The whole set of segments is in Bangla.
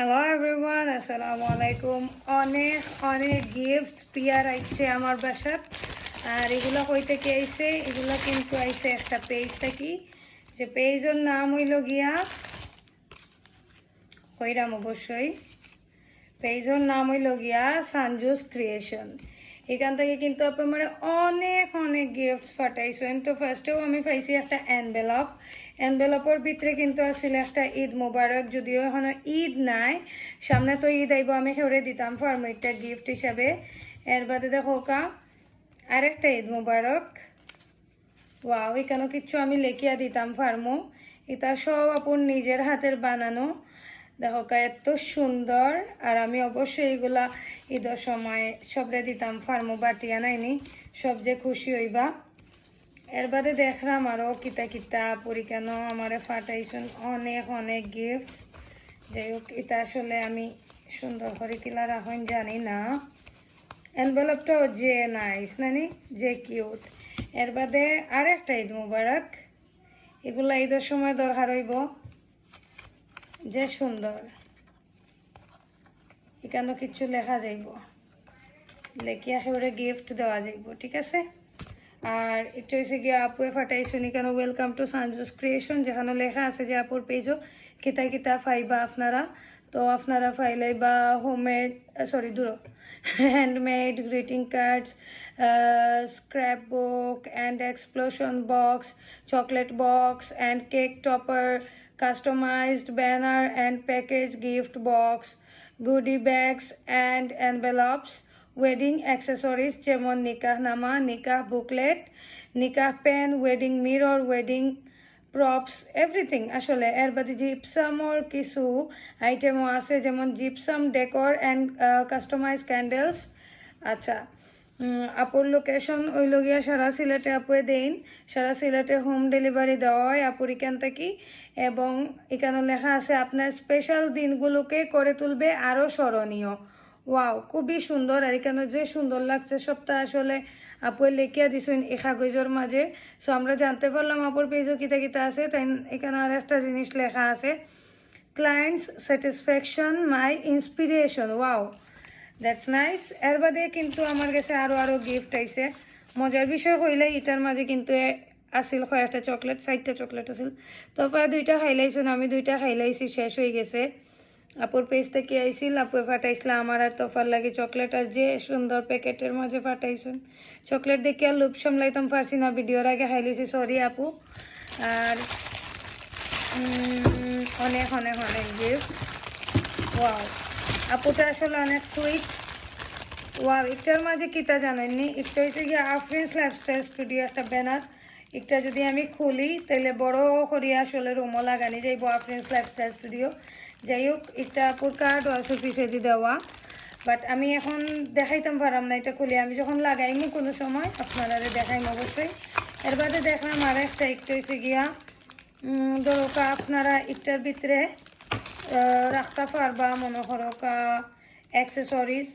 হ্যালো এভরিওয়ান আসসালামু আলাইকুম অনেক অনেক গিফট পিয়ার আইছে আমার বাসাত আর এগুলো কই থেকে আইছে? এগুলো কিন্তু আইছে একটা পেজ থাকি। যে পেজের নাম হইল গিয়া, কইরাম অবশ্যই। পেজের নাম হইল গিয়া সানজুস ক্রিয়েশন এখান থেকে কিন্তু আপনার মানে অনেক অনেক গিফটস পাঠাইছেন তো ফার্স্টেও আমি পাইছি একটা এনভেলপ এনভেলপের ভিতরে কিন্তু আসলে একটা ঈদ মোবারক, যদিও এখনও ঈদ নাই। সামনে তো ঈদ আইব, আমি সরে দিতাম ফার্ম একটা গিফট হিসাবে। এর বাদে দেখো কা, আরেকটা ঈদ মোবারক। ওয়াও এখানেও কিচ্ছু আমি লেখিয়া দিতাম ফার্মো এটা সব আপন নিজের হাতের বানানো। দেখো এত সুন্দর। আর আমি অবশ্যই এগুলা ঈদের সময় সবরে দিতাম, ফার্মো বাটিয়া নাইনি সব যে খুশি হইবা। এর বাদে দেখলাম আরও কিতা কিতা পরীক্ষান আমারে ফাটাইছেন, অনেক অনেক গিফট যাই হোক, এটা আসলে আমি সুন্দর করে কিলা রাখুন জানি না। এনভেলপটাও যে নাইস নানি? যে কিউট এর বাদে আরেকটা ঈদ মুবারক। এগুলা ঈদের সময় দরকার হইব। যে সুন্দর। এখানে কিছু লেখা যাইব। লেখিয়া সেবারে গিফট দেওয়া যাইব, ঠিক আছে? আর একটু হয়েছে গিয়ে আপুয়ে ফাটাইছেন এখানে ওয়েলকাম টু সানজুস ক্রিয়েশন যেখানে লেখা আছে যে, আপুর পেজও কিতা কিতা ফাইবা আপনারা। তো আপনারা ফাইলাই বা হোমমেড সরি দূর handmade greeting cards scrapbook and explosion box chocolate box and cake topper customized banner and package gift box, goodie bags and envelopes, wedding accessories যেমন নিকাহ নামা নিকাহ booklet নিকাহ pen wedding mirror wedding props everything আসলে এর বাদে জিপসামর কিছু আইটেমও আছে যেমন gypsum decor and customize candles আচ্ছা আপুর লোকেশন ওই লগিয়া সারা সিলেটে আপুয়ে দেইন সারা সিলেটে হোম ডেলিভারি দেওয়া হয় আপুর এখান থেকে। এবং এখানে লেখা আছে, আপনার স্পেশাল দিনগুলোকে করে তুলবে আরও স্মরণীয়। ওয়াও খুবই সুন্দর। আর এখানে যে সুন্দর লাগছে সবটা আসলে আপুয়ে লেখিয়া দিছেন এই কাগজের মাঝে। সো আমরা জানতে পারলাম আপুর পেজও কিতা কিতা আছে। তাই এখানে আর একটা জিনিস লেখা আছে clients satisfaction my inspiration wow that's nice এর বাদে কিন্তু আমার কাছে আরও আরও গিফট আইছে। মজার বিষয় হইলে এটার মাঝে কিন্তু আছিল কয়েকটা চকলেট চারটা চকলেট আছিল। তারপরে দুইটা খাইলাইছো আমি দুইটা খাইলাইছি শেষ হয়ে গেছে। আপুর পেজ থেকে আইছিল আপুয়ে ফাটাইছিল, আমার আর তোফার লাগে চকলেট আর যে সুন্দর প্যাকেটের মাঝে ফাটাইছেন। চকলেট দেখে আর লোভ সামলাইতাম পারছি না, ভিডিওর আগে খাইলেছি সরি আপু। আর অনেক অনেক অনেক গিফট ওয়াও আপুটা আসলে অনেক সুইট ওয়াও একটার মাঝে কিতা জানেননি? একটা হচ্ছে গিয়ে আফ্রিন্স লাইফস্টাইল স্টুডিও একটা ব্যানার একটা যদি আমি খুলি তাহলে বড় করিয়া আসলে রুমও লাগানি যাইব আফ্রিন্স লাইফস্টাইল স্টুডিও যাই হোক একটা আপুর কার্ড আছে পিছিয়ে দেওয়া। বাট আমি এখন দেখাইতাম পারাম না এটা খুলে। আমি যখন লাগাইমু কোনো সময় আপনারা দেখাইম অবশ্যই। এর বাদে দেখলাম আর একটা একটা হয়েছে গিয়া। কা আপনারা একটার ভিতরে রাখতে পারবা, মনে করো অ্যাক্সেসরিজ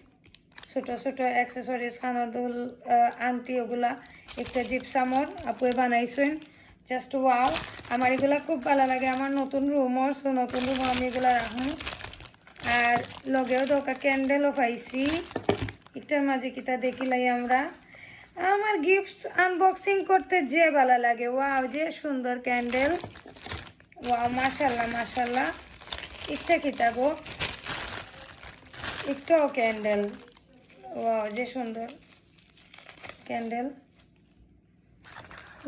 ছোট ছোট অ্যাক্সেসরিজ খানোর দুল আংটি, ওগুলা, একটা জিপসামর আপুয়ে বানাইছেন। জাস্ট ওয়াও আমার এগুলা খুব ভালো লাগে। আমার নতুন রুমর সো নতুন রুম আমি এগুলা রাখুন আর লগেও দরকার ক্যান্ডেলও পাইছি। একটার মাঝে কিতা দেখিলাই আমরা। আমার গিফটস আনবক্সিং করতে যে ভালো লাগে। ওয়াও যে সুন্দর ক্যান্ডেল ওয়াও মাশাল্লাহ মাশাল্লাহ। একটা কিতা গো? একটাও ক্যান্ডেল ওয়াও যে সুন্দর। ক্যান্ডেল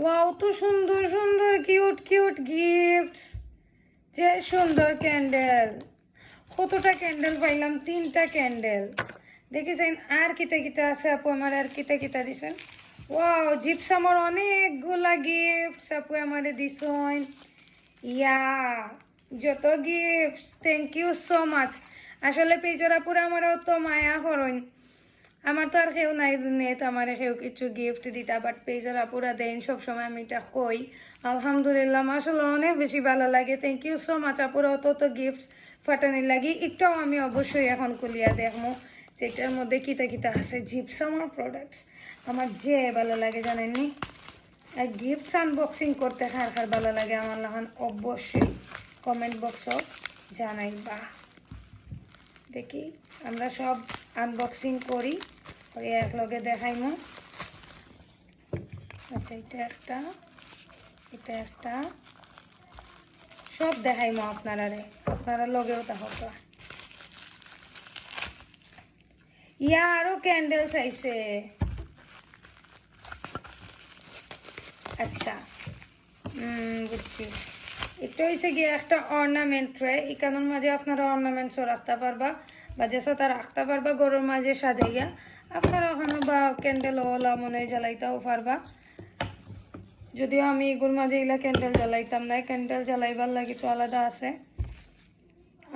ওয়াও তো সুন্দর সুন্দর কিউট কিউট গিফটস যে সুন্দর ক্যান্ডেল কতটা ক্যান্ডেল পাইলাম? তিনটা ক্যান্ডেল দেখেছেন, আর কিতা কিতা আছে আপু আমার, আর কিতা কিতা দিছেন? ওয়াও জিপসামর অনেকগুলা গিফটস আপু আমারে দিছেন। ইয়া যত gifts thank you so much আসলে পেজরা পুরো আমার অত মায়া করইন আমার তো আর কেউ নাই দুনিয়াতে আমার কেউ কিছু গিফট দিতা বাট পেজরা পুরা দেন, সবসময় আমি এটা কই। আলহামদুলিল্লাহ আসলে অনেক বেশি ভালো লাগে। থ্যাংক ইউ সো মাচ আপুরা অত অত গিফটস ফাটানির লাগি। একটাও আমি অবশ্যই এখন খুলিয়া দেখব যেটার মধ্যে কিতা কিতা আছে জিপসামার প্রোডাক্টস আমার যে ভালো লাগে, জানেননি? আর গিফটস আনবক্সিং করতে খার খার ভালো লাগে আমার লাগান অবশ্যই। কমেন্ট বক্সও জানাইবা দেখি, আমরা সব আনবক্সিং করি। করে এক লগে দেখাইমো। আচ্ছা এটা একটা এটা একটা। সব দেখাইমো আপনারা রে, আপনারা লগেও তাহকা ইয়া, আরও ক্যান্ডেল চাইছে আচ্ছা বুঝছি। এটা হয়েছে গিয়ে একটা অর্নামেন্ট ট্রে এখানোর মাঝে আপনারা অর্নামেন্টসও রাখতে পারবা, বা যেসা তা রাখতে পারবা, গরুর মাঝে সাজাইয়া, আপনারা ওখানে বা ক্যান্ডেল ওলা মনে হয় জ্বালাইতেও পারবা। যদিও আমি এগুর মাঝে এগুলা ক্যান্ডেল জ্বালাইতাম না ক্যান্ডেল জ্বালাইবার লাগি তো আলাদা আছে।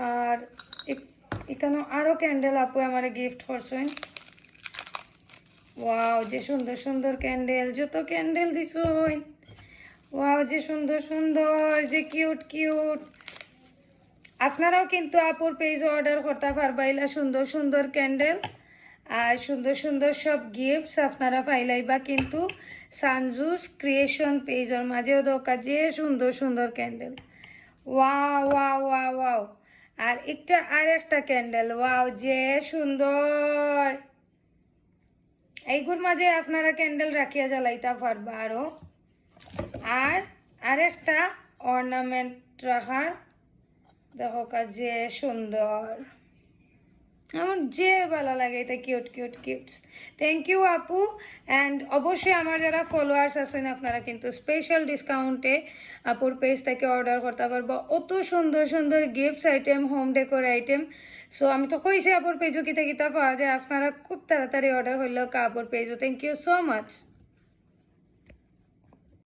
আর এখানে আরও ক্যান্ডেল আপু আমার গিফট করছেন। ওয়াও যে সুন্দর সুন্দর ক্যান্ডেল যত ক্যান্ডেল দিছ ওয়াও, যে সুন্দর সুন্দর, যে কিউট কিউট আপনারাও কিন্তু আপুর পেজ অর্ডার করতে পারবা এলা সুন্দর সুন্দর ক্যান্ডেল আর সুন্দর সুন্দর সব গিফটস আপনারা পাইলাইবা কিন্তু সানজুস ক্রিয়েশন পেজের মাঝেও দরকার যে সুন্দর সুন্দর candle wow wow wow wow. আর একটা আর একটা ক্যান্ডেল ওয়াও, যে সুন্দর। এইগুর মাঝে আপনারা ক্যান্ডেল রাখিয়া জ্বালাইতে পারবা আরও আর আরেকটা অর্নামেন্ট রাখার, দেখো যে সুন্দর। আমার যে ভালো লাগে, এটা cute cute cutes thank you আপু। অ্যান্ড অবশ্যই আমার যারা ফলোয়ার্স আছেন, আপনারা কিন্তু স্পেশাল ডিসকাউন্টে আপুর পেজ থেকে অর্ডার করতে পারব। অত সুন্দর সুন্দর gifts item home decor item so আমি তো কইছি আপুর পেজও কিতা কিতা পাওয়া যায়। আপনারা খুব তাড়াতাড়ি অর্ডার হইলেও কা আপুর পেজও থ্যাংক ইউ সো মাচ